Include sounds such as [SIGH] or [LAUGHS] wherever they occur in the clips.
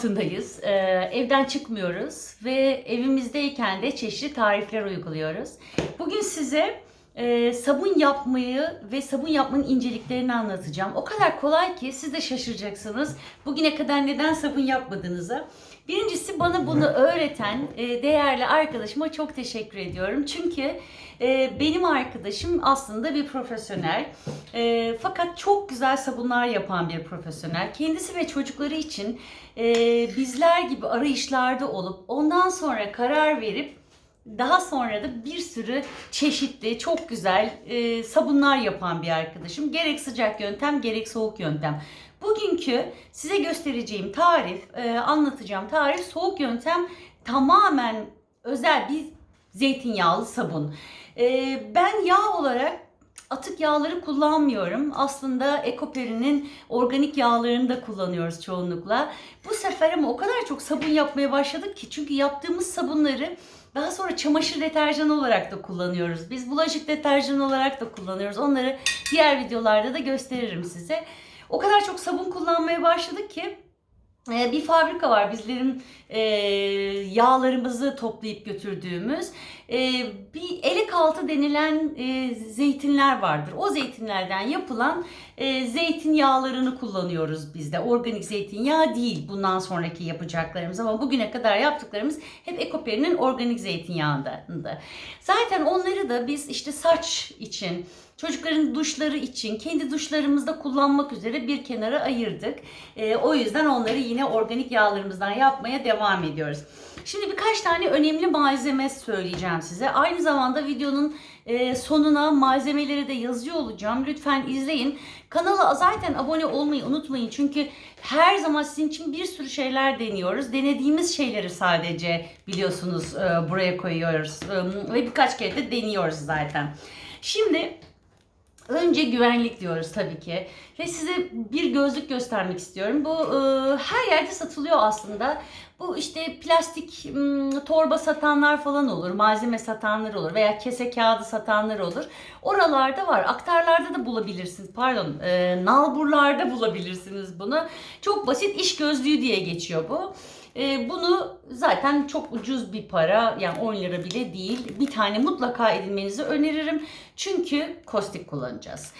altındayız. Ee, evden çıkmıyoruz ve evimizdeyken de çeşitli tarifler uyguluyoruz. Bugün size e, sabun yapmayı ve sabun yapmanın inceliklerini anlatacağım. O kadar kolay ki siz de şaşıracaksınız. Bugüne kadar neden sabun yapmadığınızı. Birincisi bana bunu öğreten e, değerli arkadaşıma çok teşekkür ediyorum. Çünkü e, benim arkadaşım aslında bir profesyonel. E, fakat çok güzel sabunlar yapan bir profesyonel. Kendisi ve çocukları için e, bizler gibi arayışlarda olup ondan sonra karar verip daha sonra da bir sürü çeşitli, çok güzel e, sabunlar yapan bir arkadaşım. Gerek sıcak yöntem, gerek soğuk yöntem. Bugünkü size göstereceğim tarif, e, anlatacağım tarif soğuk yöntem tamamen özel bir zeytinyağlı sabun. E, ben yağ olarak atık yağları kullanmıyorum. Aslında Ekoperi'nin organik yağlarını da kullanıyoruz çoğunlukla. Bu sefer ama o kadar çok sabun yapmaya başladık ki çünkü yaptığımız sabunları daha sonra çamaşır deterjanı olarak da kullanıyoruz. Biz bulaşık deterjanı olarak da kullanıyoruz. Onları diğer videolarda da gösteririm size. O kadar çok sabun kullanmaya başladık ki e, bir fabrika var bizlerin e, yağlarımızı toplayıp götürdüğümüz e, bir elik altı denilen e, zeytinler vardır. O zeytinlerden yapılan e, zeytinyağlarını kullanıyoruz biz de. Organik zeytinyağı değil bundan sonraki yapacaklarımız ama bugüne kadar yaptıklarımız hep Ekoperi'nin organik zeytinyağında. Zaten onları da biz işte saç için, çocukların duşları için kendi duşlarımızda kullanmak üzere bir kenara ayırdık. E, o yüzden onları yine organik yağlarımızdan yapmaya devam ediyoruz. Şimdi birkaç tane önemli malzeme söyleyeceğim size. Aynı zamanda videonun e, sonuna malzemeleri de yazıyor olacağım. Lütfen izleyin. Kanala zaten abone olmayı unutmayın. Çünkü her zaman sizin için bir sürü şeyler deniyoruz. Denediğimiz şeyleri sadece biliyorsunuz e, buraya koyuyoruz. E, ve birkaç kere de deniyoruz zaten. Şimdi Önce güvenlik diyoruz tabii ki. Ve size bir gözlük göstermek istiyorum. Bu e, her yerde satılıyor aslında. Bu işte plastik m, torba satanlar falan olur, malzeme satanlar olur veya kese kağıdı satanlar olur. Oralarda var. Aktarlarda da bulabilirsiniz. Pardon, e, nalburlarda [LAUGHS] bulabilirsiniz bunu. Çok basit iş gözlüğü diye geçiyor bu. E, bunu zaten çok ucuz bir para yani 10 lira bile değil. Bir tane mutlaka edinmenizi öneririm. Çünkü kostik kullanacağız.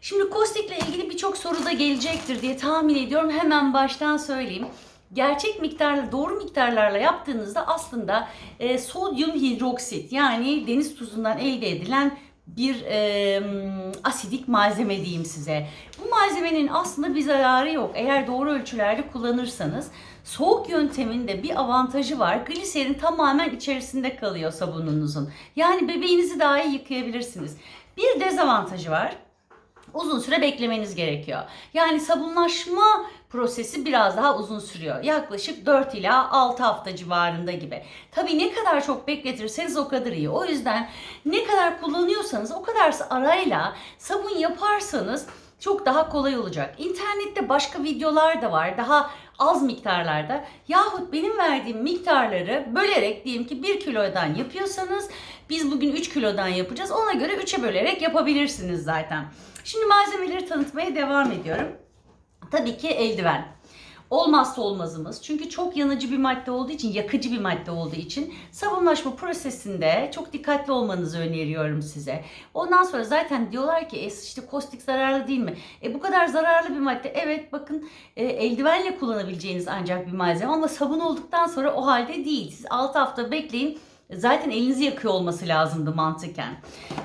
Şimdi kostikle ilgili birçok soru da gelecektir diye tahmin ediyorum. Hemen baştan söyleyeyim. Gerçek miktarla, doğru miktarlarla yaptığınızda aslında e, sodyum hidroksit yani deniz tuzundan elde edilen bir e, asidik malzeme diyeyim size. Bu malzemenin aslında bir zararı yok. Eğer doğru ölçülerde kullanırsanız soğuk yönteminde bir avantajı var. Gliserin tamamen içerisinde kalıyor sabununuzun. Yani bebeğinizi daha iyi yıkayabilirsiniz. Bir dezavantajı var uzun süre beklemeniz gerekiyor. Yani sabunlaşma prosesi biraz daha uzun sürüyor. Yaklaşık 4 ila 6 hafta civarında gibi. Tabii ne kadar çok bekletirseniz o kadar iyi. O yüzden ne kadar kullanıyorsanız o kadar arayla sabun yaparsanız çok daha kolay olacak. İnternette başka videolar da var. Daha az miktarlarda yahut benim verdiğim miktarları bölerek diyelim ki 1 kilodan yapıyorsanız biz bugün 3 kilodan yapacağız. Ona göre 3'e bölerek yapabilirsiniz zaten. Şimdi malzemeleri tanıtmaya devam ediyorum. Tabii ki eldiven. Olmazsa olmazımız. Çünkü çok yanıcı bir madde olduğu için, yakıcı bir madde olduğu için sabunlaşma prosesinde çok dikkatli olmanızı öneriyorum size. Ondan sonra zaten diyorlar ki e, işte kostik zararlı değil mi? E bu kadar zararlı bir madde. Evet bakın e, eldivenle kullanabileceğiniz ancak bir malzeme ama sabun olduktan sonra o halde değil. Siz 6 hafta bekleyin. Zaten elinizi yakıyor olması lazımdı mantıken.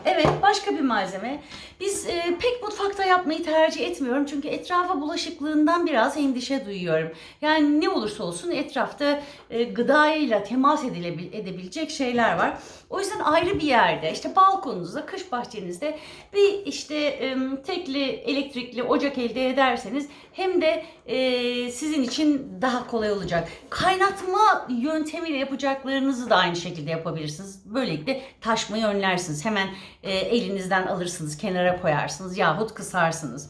Evet başka bir malzeme. Biz e, pek mutfakta yapmayı tercih etmiyorum. Çünkü etrafa bulaşıklığından biraz endişe duyuyorum. Yani ne olursa olsun etrafta e, gıdayla temas edilebil- edebilecek şeyler var. O yüzden ayrı bir yerde işte balkonunuzda, kış bahçenizde bir işte e, tekli elektrikli ocak elde ederseniz hem de e, sizin için daha kolay olacak. Kaynatma yöntemiyle yapacaklarınızı da aynı şekilde yapabilirsiniz. Böylelikle taşmayı önlersiniz. Hemen e, elinizden alırsınız, kenara koyarsınız yahut kısarsınız.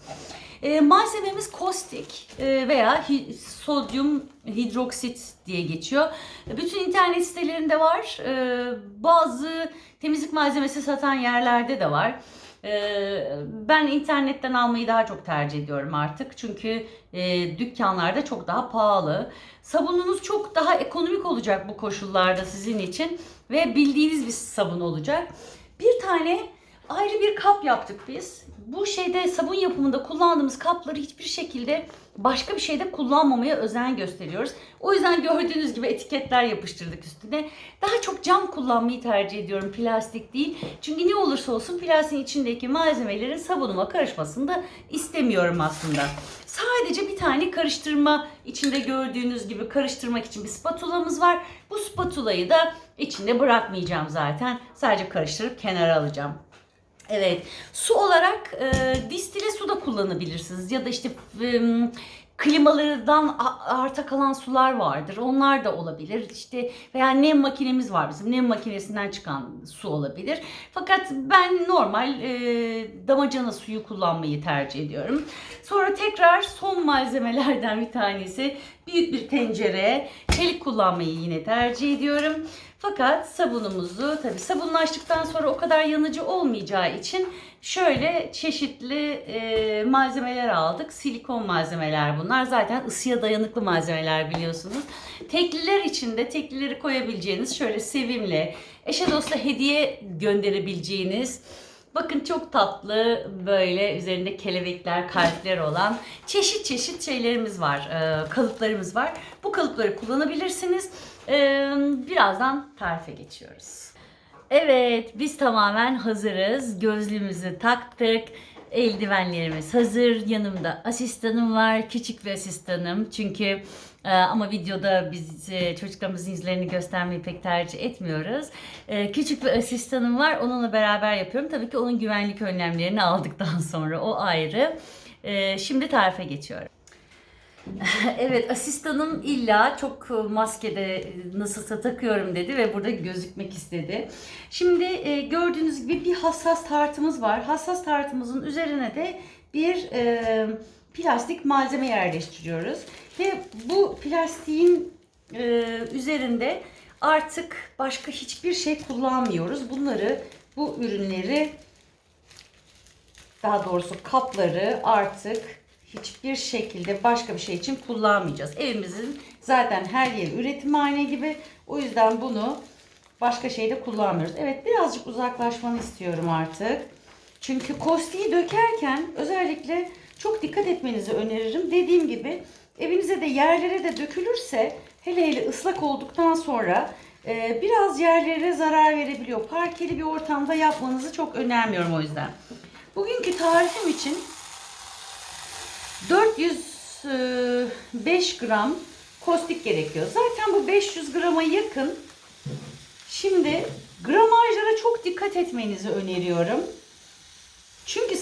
E, malzememiz kostik e, veya hi- sodyum hidroksit diye geçiyor. Bütün internet sitelerinde var. E, bazı temizlik malzemesi satan yerlerde de var. Ee, ben internetten almayı daha çok tercih ediyorum artık. Çünkü e, dükkanlarda çok daha pahalı. Sabununuz çok daha ekonomik olacak bu koşullarda sizin için. Ve bildiğiniz bir sabun olacak. Bir tane ayrı bir kap yaptık biz. Bu şeyde sabun yapımında kullandığımız kapları hiçbir şekilde başka bir şeyde kullanmamaya özen gösteriyoruz. O yüzden gördüğünüz gibi etiketler yapıştırdık üstüne. Daha çok cam kullanmayı tercih ediyorum plastik değil. Çünkü ne olursa olsun plastiğin içindeki malzemelerin sabunuma karışmasını da istemiyorum aslında. Sadece bir tane karıştırma içinde gördüğünüz gibi karıştırmak için bir spatulamız var. Bu spatulayı da içinde bırakmayacağım zaten. Sadece karıştırıp kenara alacağım. Evet. Su olarak e, distile su da kullanabilirsiniz. Ya da işte e, klimalardan arta kalan sular vardır. Onlar da olabilir. İşte veya nem makinemiz var bizim. Nem makinesinden çıkan su olabilir. Fakat ben normal e, damacana suyu kullanmayı tercih ediyorum. Sonra tekrar son malzemelerden bir tanesi büyük bir tencere. Çelik kullanmayı yine tercih ediyorum. Fakat sabunumuzu tabi sabunlaştıktan sonra o kadar yanıcı olmayacağı için şöyle çeşitli e, malzemeler aldık. Silikon malzemeler bunlar. Zaten ısıya dayanıklı malzemeler biliyorsunuz. Tekliler için de teklileri koyabileceğiniz şöyle sevimli, eşe dosta hediye gönderebileceğiniz Bakın çok tatlı böyle üzerinde kelebekler, kalpler olan çeşit çeşit şeylerimiz var, e, kalıplarımız var. Bu kalıpları kullanabilirsiniz. E, birazdan tarife geçiyoruz. Evet, biz tamamen hazırız. Gözlüğümüzü taktık. Eldivenlerimiz hazır. Yanımda asistanım var. Küçük bir asistanım. Çünkü ama videoda biz e, çocuklarımızın yüzlerini göstermeyi pek tercih etmiyoruz. E, küçük bir asistanım var. Onunla beraber yapıyorum. Tabii ki onun güvenlik önlemlerini aldıktan [LAUGHS] sonra o ayrı. E, şimdi tarife geçiyorum. [LAUGHS] Evet asistanım illa çok maskede nasılsa takıyorum dedi ve burada gözükmek istedi. Şimdi e, gördüğünüz gibi bir hassas tartımız var. Hassas tartımızın üzerine de bir e, plastik malzeme yerleştiriyoruz. Ve bu plastiğin e, üzerinde artık başka hiçbir şey kullanmıyoruz. Bunları bu ürünleri daha doğrusu kapları artık hiçbir şekilde başka bir şey için kullanmayacağız. Evimizin zaten her yeri üretimhane gibi. O yüzden bunu başka şeyde kullanmıyoruz. Evet birazcık uzaklaşmanı istiyorum artık. Çünkü kostiği dökerken özellikle çok dikkat etmenizi öneririm. Dediğim gibi evinize de yerlere de dökülürse hele hele ıslak olduktan sonra e, biraz yerlere zarar verebiliyor. Parkeli bir ortamda yapmanızı çok önermiyorum o yüzden. Bugünkü tarifim için 405 gram kostik gerekiyor. Zaten bu 500 grama yakın. Şimdi gramajlara çok dikkat etmenizi öneriyorum.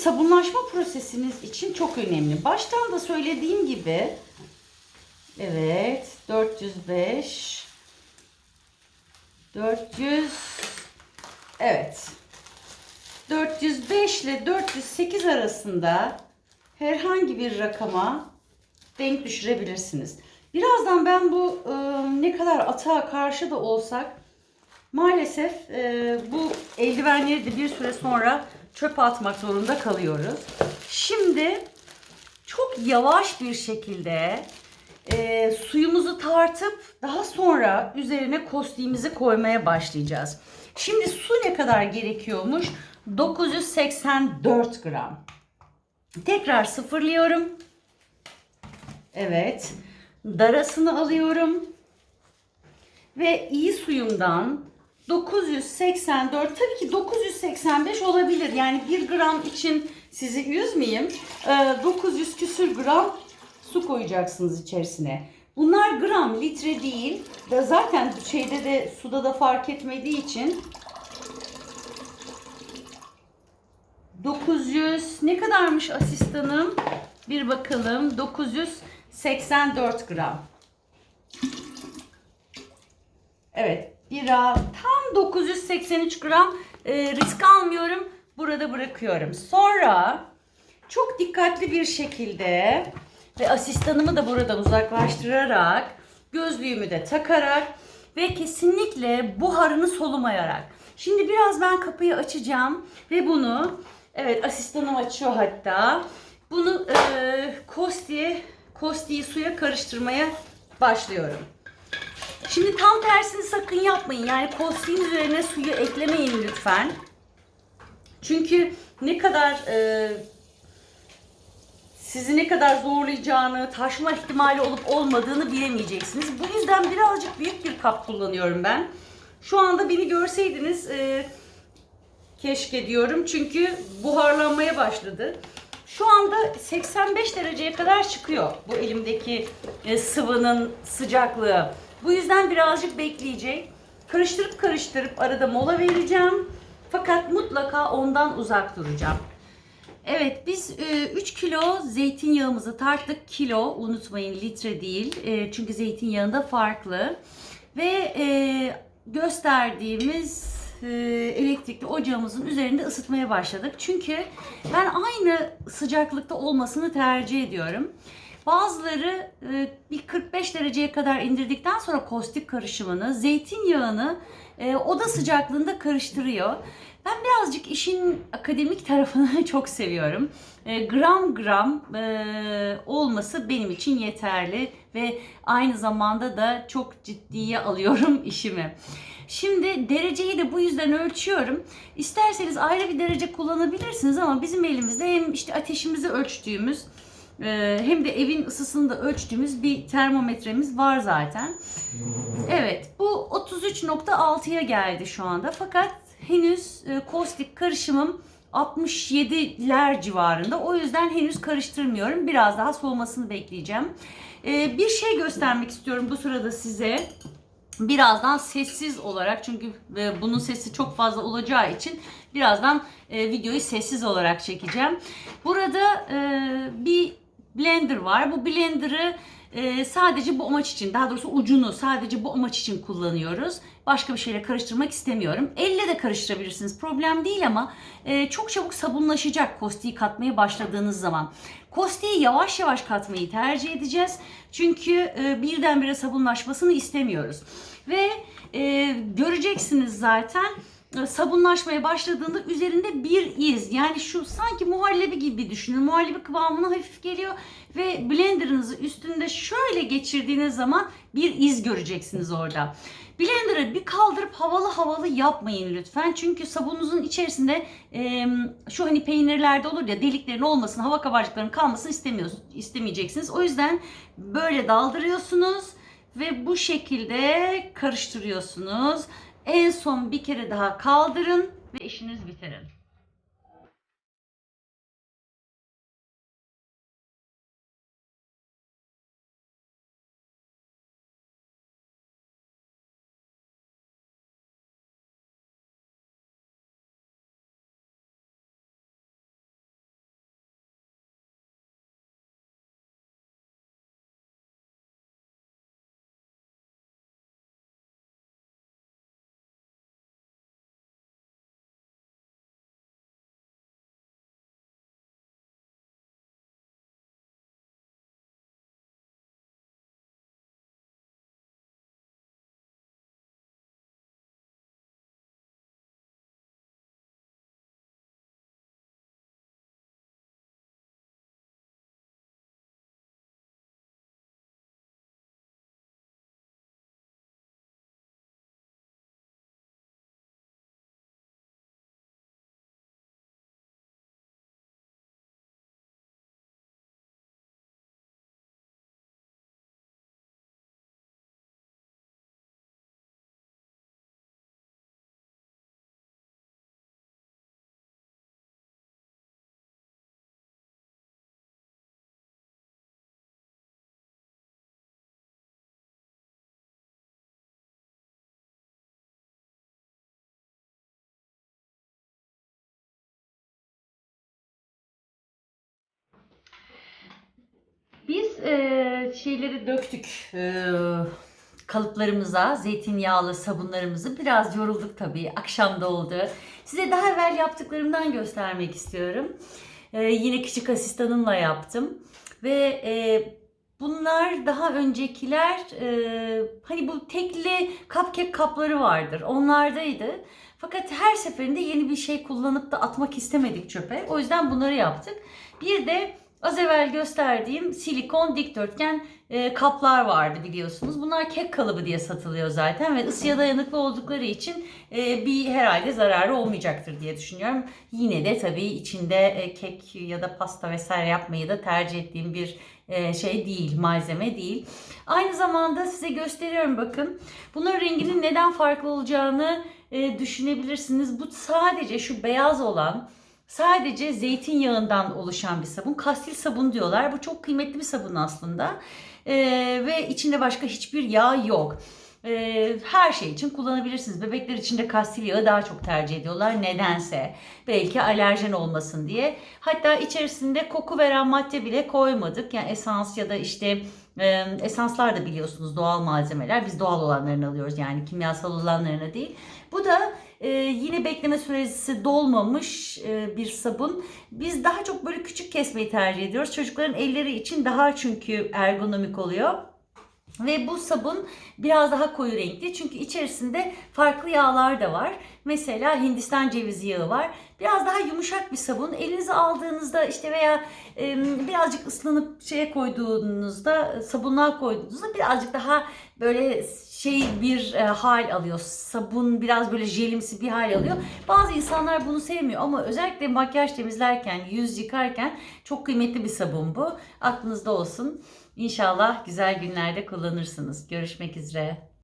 Sabunlaşma prosesiniz için çok önemli. Baştan da söylediğim gibi evet 405 400 evet 405 ile 408 arasında herhangi bir rakama denk düşürebilirsiniz. Birazdan ben bu e, ne kadar atağa karşı da olsak maalesef e, bu eldivenleri de bir süre sonra çöpe atmak zorunda kalıyoruz. Şimdi çok yavaş bir şekilde e, suyumuzu tartıp daha sonra üzerine kostiğimizi koymaya başlayacağız. Şimdi su ne kadar gerekiyormuş? 984 gram. Tekrar sıfırlıyorum. Evet. Darasını alıyorum. Ve iyi suyumdan 984 tabii ki 985 olabilir. Yani 1 gram için sizi üzmeyeyim. Ee, 900 küsür gram su koyacaksınız içerisine. Bunlar gram, litre değil. Da zaten şeyde de suda da fark etmediği için 900 ne kadarmış asistanım? Bir bakalım. 984 gram. Evet. Bira tam 983 gram. Ee, risk almıyorum. Burada bırakıyorum. Sonra çok dikkatli bir şekilde ve asistanımı da buradan uzaklaştırarak gözlüğümü de takarak ve kesinlikle buharını solumayarak. Şimdi biraz ben kapıyı açacağım ve bunu Evet asistanım açıyor hatta. Bunu e, kostiye, kostiyi suya karıştırmaya başlıyorum. Şimdi tam tersini sakın yapmayın. Yani kostiğin üzerine suyu eklemeyin lütfen. Çünkü ne kadar e, sizi ne kadar zorlayacağını, taşma ihtimali olup olmadığını bilemeyeceksiniz. Bu yüzden birazcık büyük bir kap kullanıyorum ben. Şu anda beni görseydiniz e, keşke diyorum çünkü buharlanmaya başladı. Şu anda 85 dereceye kadar çıkıyor bu elimdeki e, sıvının sıcaklığı. Bu yüzden birazcık bekleyecek. Karıştırıp karıştırıp arada mola vereceğim. Fakat mutlaka ondan uzak duracağım. Evet biz 3 kilo zeytinyağımızı tarttık. Kilo unutmayın litre değil. E, çünkü zeytinyağında farklı. Ve e, gösterdiğimiz e, elektrikli ocağımızın üzerinde ısıtmaya başladık. Çünkü ben aynı sıcaklıkta olmasını tercih ediyorum. Bazıları e, bir 45 dereceye kadar indirdikten sonra kostik karışımını, zeytinyağını e, oda sıcaklığında karıştırıyor. Ben birazcık işin akademik tarafını [LAUGHS] çok seviyorum. E, gram gram e, olması benim için yeterli ve aynı zamanda da çok ciddiye alıyorum [LAUGHS] işimi. Şimdi dereceyi de bu yüzden ölçüyorum. İsterseniz ayrı bir derece kullanabilirsiniz ama bizim elimizde hem işte ateşimizi ölçtüğümüz hem de evin ısısını da ölçtüğümüz bir termometremiz var zaten. Evet bu 33.6'ya geldi şu anda fakat henüz e, kostik karışımım 67'ler civarında. O yüzden henüz karıştırmıyorum. Biraz daha soğumasını bekleyeceğim. E, bir şey göstermek istiyorum bu sırada size. Birazdan sessiz olarak çünkü e, bunun sesi çok fazla olacağı için birazdan e, videoyu sessiz olarak çekeceğim. Burada bir blender var. Bu blender'ı e, sadece bu amaç için, daha doğrusu ucunu sadece bu amaç için kullanıyoruz. Başka bir şeyle karıştırmak istemiyorum. Elle de karıştırabilirsiniz. Problem değil ama e, çok çabuk sabunlaşacak kostiği katmaya başladığınız zaman. Kostiği yavaş yavaş katmayı tercih edeceğiz. Çünkü e, birdenbire sabunlaşmasını istemiyoruz. Ve e, göreceksiniz zaten sabunlaşmaya başladığında üzerinde bir iz yani şu sanki muhallebi gibi düşünün. Muhallebi kıvamına hafif geliyor ve blenderınızı üstünde şöyle geçirdiğiniz zaman bir iz göreceksiniz orada. Blender'ı bir kaldırıp havalı havalı yapmayın lütfen. Çünkü sabununuzun içerisinde e, şu hani peynirlerde olur ya deliklerin olmasını, hava kabarcıklarının kalmasını istemiyorsunuz, istemeyeceksiniz. O yüzden böyle daldırıyorsunuz ve bu şekilde karıştırıyorsunuz. En son bir kere daha kaldırın ve işiniz bitirin. E, şeyleri döktük e, kalıplarımıza, zeytinyağlı sabunlarımızı. Biraz yorulduk tabii, akşam da oldu. Size daha evvel yaptıklarımdan göstermek istiyorum. E, yine küçük asistanımla yaptım. Ve e, bunlar daha öncekiler, e, hani bu tekli cupcake kapları vardır, onlardaydı. Fakat her seferinde yeni bir şey kullanıp da atmak istemedik çöpe. O yüzden bunları yaptık. Bir de az evvel gösterdiğim silikon dikdörtgen e, kaplar vardı biliyorsunuz. Bunlar kek kalıbı diye satılıyor zaten ve ısıya dayanıklı oldukları için e, bir herhalde zararı olmayacaktır diye düşünüyorum. Yine de tabii içinde e, kek ya da pasta vesaire yapmayı da tercih ettiğim bir e, şey değil, malzeme değil. Aynı zamanda size gösteriyorum bakın. Bunların renginin neden farklı olacağını e, düşünebilirsiniz. Bu sadece şu beyaz olan sadece zeytinyağından oluşan bir sabun. Kastil sabun diyorlar. Bu çok kıymetli bir sabun aslında. E, ve içinde başka hiçbir yağ yok. E, her şey için kullanabilirsiniz. Bebekler için de kastil yağı daha çok tercih ediyorlar. Nedense. Belki alerjen olmasın diye. Hatta içerisinde koku veren madde bile koymadık. Yani esans ya da işte e, esanslar da biliyorsunuz doğal malzemeler. Biz doğal olanlarını alıyoruz yani kimyasal olanlarını değil. Bu da e, yine bekleme süresi dolmamış e, bir sabun. Biz daha çok böyle küçük kesmeyi tercih ediyoruz. Çocukların elleri için daha çünkü ergonomik oluyor. Ve bu sabun biraz daha koyu renkli çünkü içerisinde farklı yağlar da var. Mesela Hindistan cevizi yağı var. Biraz daha yumuşak bir sabun. Elinize aldığınızda işte veya e, birazcık ıslanıp şeye koyduğunuzda, sabunluğa koyduğunuzda birazcık daha böyle şey bir e, hal alıyor. Sabun biraz böyle jelimsi bir hal alıyor. Bazı insanlar bunu sevmiyor ama özellikle makyaj temizlerken, yüz yıkarken çok kıymetli bir sabun bu. Aklınızda olsun. İnşallah güzel günlerde kullanırsınız. Görüşmek üzere.